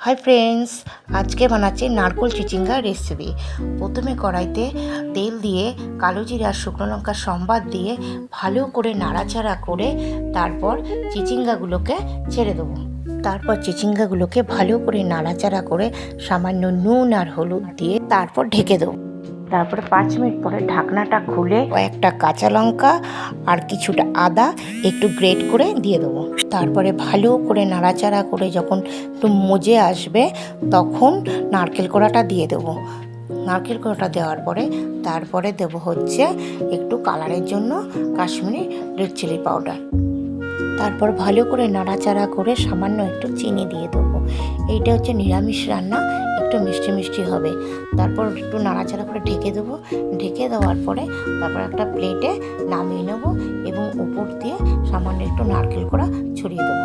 Hi friends আজকে বানাচ্ছি নারকোল চিচিঙ্গা রেসিপি প্রথমে কড়াইতে তেল দিয়ে কালো জিরা শুকনো লঙ্কা সম্বাদ দিয়ে ভালো করে নাড়াচাড়া করে তারপর চিচিঙ্গাগুলোকে ছেড়ে দেবো। তারপর চিচিঙ্গাগুলোকে ভালো করে নাড়াচাড়া করে সামান্য নুন আর হলুদ দিয়ে তারপর ঢেকে দেবো। তারপরে পাঁচ মিনিট পরে ঢাকনাটা খুলে কয়েকটা কাঁচা লঙ্কা আর কিছুটা আদা একটু গ্রেট করে দিয়ে দেবো। তারপরে ভালো করে নাড়াচাড়া করে যখন একটু মজে আসবে, তখন নারকেল কোড়াটা দিয়ে দেবো। নারকেল কোড়াটা দেওয়ার পরে তারপরে দেবো হচ্ছে একটু কালারের জন্য কাশ্মীরি রেড চিলি পাউডার। তারপর ভালো করে নাড়াচাড়া করে সামান্য একটু চিনি দিয়ে দেবো। এইটা হচ্ছে নিরামিষ রান্না একটু মিষ্টি মিষ্টি হবে। তারপর একটু নাড়াচাড়া করে ঢেকে দেবো। ঢেকে দেওয়ার পরে তারপর একটা প্লেটে নামিয়ে নেব এবং উপর দিয়ে সামান্য একটু নারকেল করা ছড়িয়ে দেবো।